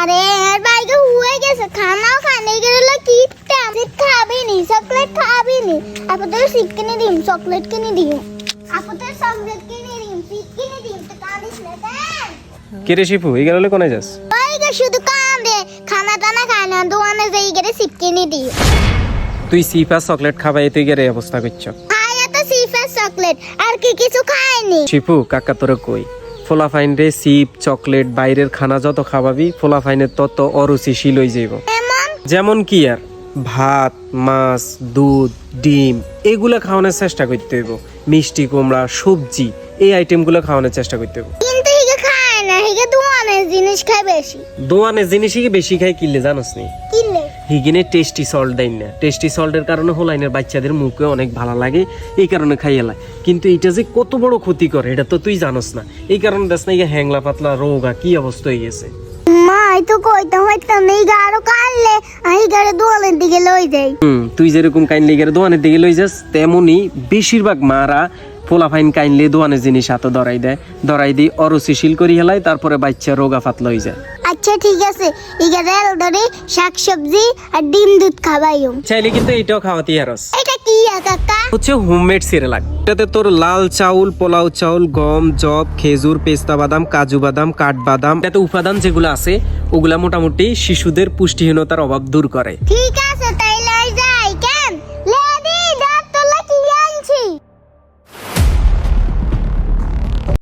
আরে এর বাইকে হয়ে গেছে। খানাও খানে গেলে কি সিট খাবি নি চকলেট খাবি নি আপাতত সিট কিনে দিম চকলেট কিনে দিম আপাতত চকলেট কিনে দিম সিট কিনে দিম তো কাঁদিস না দেন কেরে শিপু? এই গেলে কোনে যাস? বাইকে শুধু কাঁদে। খানা টানা খায় না দোকানে যাই গেলে সিট কিনে দিই তুই সিফা চকলেট খাবাই তুই গেরে এই অবস্থা করছ। খায় তো সিফের চকলেট আর কি কিছু খায়নি শিপু কাকা তোরে কই? ফোলাফাইন রে সিপ চকলেট বাইরের খানা যত খাওয়াবি ফোলাফাইনের তত অরুচিশীল হয়ে যাইব। যেমন? কি আর? ভাত মাছ দুধ ডিম এগুলো খাওয়ানোর চেষ্টা করতে হইব। মিষ্টি কুমড়া সবজি এই আইটেমগুলো খাওয়ানোর চেষ্টা করতে হইব। কিন্তু হিগে খায় না হিগে দোকানের জিনিস খায় বেশি। দোয়ানের জিনিসই বেশি খাই কিনলে জানোস নি? হিগিনে টেস্টি সল্ট দেয় না। টেস্টি সল্টের কারণে হোলাইনের বাচ্চাদের মুখে অনেক ভালো লাগে এই কারণে খাইয়ে লাই কিন্তু এটা যে কত বড় ক্ষতি করে এটা তো তুই জানোস না। এই কারণে দেখ না হ্যাংলা পাতলা রোগা কি অবস্থা হয়ে গেছে। তো কইতাম হইতাম এই গাড়ো কাটলে আমি গাড়ি দোকানের দিকে লই যাই। হুম তুই যেরকম কাইনলি গেলে দোয়ানের দিকে লই যাস তেমনি বেশিরভাগ মারা ফোলাফাইন কাইনলে দোয়ানের জিনিস হাতে ধরাই দেয়। ধরাই দি অরুচিশীল করি হেলাই তারপরে বাচ্চা রোগা ফাতলা হয়ে যায়। আচ্ছা ঠিক আছে। ইগে রেল ধরে শাক সবজি আর ডিম দুধ খাওয়াইও। চাইলে কিন্তু এটাও খাওয়াতে আরস এটা কি আ কাকা? হচ্ছে হোমমেড সিরেলাক এটাতে তোর লাল চাউল পোলাও চাউল গম জব খেজুর পেস্তা বাদাম কাজু বাদাম কাঠবাদাম। এটাতে উপাদান যেগুলো আছে ওগুলা মোটামুটি শিশুদের পুষ্টিহীনতার অভাব দূর করে। ঠিক